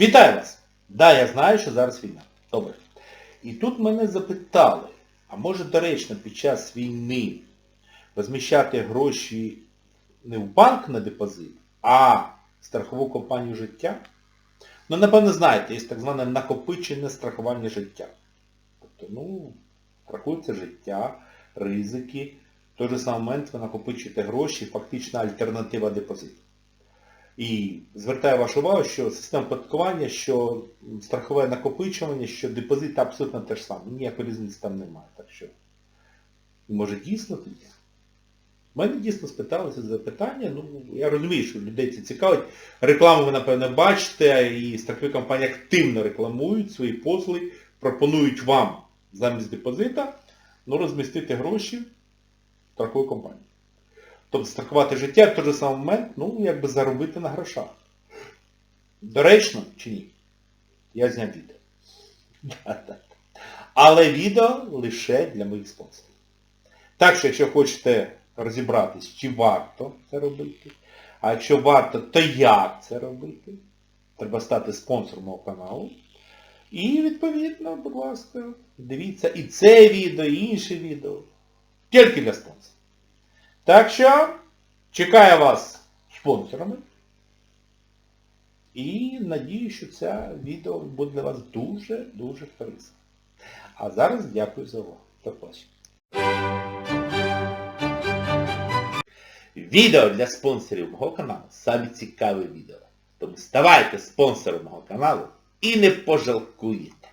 Вітаю вас! Да, я знаю, що зараз війна. Добре. І тут мене запитали, а може доречно під час війни розміщати гроші не в банк на депозит, а в страхову компанію життя? Ну, напевно, знаєте, є так зване накопичене страхування життя. Тобто, ну, страхується життя, ризики. В той же самий момент ви накопичуєте гроші, фактична альтернатива депозиту. І звертаю вашу увагу, що система оподаткування, що страхове накопичування, що депозит абсолютно те ж саме. Ніякої різниці там немає. Так що, може дійсно тоді? Мене дійсно спитали це запитання. Ну, я розумію, що людей це цікавить. Рекламу ви, напевно, бачите, і страхові компанії активно рекламують свої послуги, пропонують вам замість депозита ну, розмістити гроші в страхову компанію. Тобто страхувати життя в той же самий момент, ну, якби заробити на грошах. Доречно чи ні? Я зняв відео. Але відео лише для моїх спонсорів. Так що, якщо хочете розібратись, чи варто це робити, а якщо варто, то як це робити, треба стати спонсором мого каналу. І відповідно, будь ласка, дивіться і це відео, і інше відео. Тільки для спонсорів. Так що чекаю вас спонсорами. І надію, що це відео буде для вас дуже-дуже корисне. А зараз дякую за увагу. До побачення. Відео для спонсорів мого каналу саме цікаве відео. Тому ставайте спонсором мого каналу і не пожалкуєте.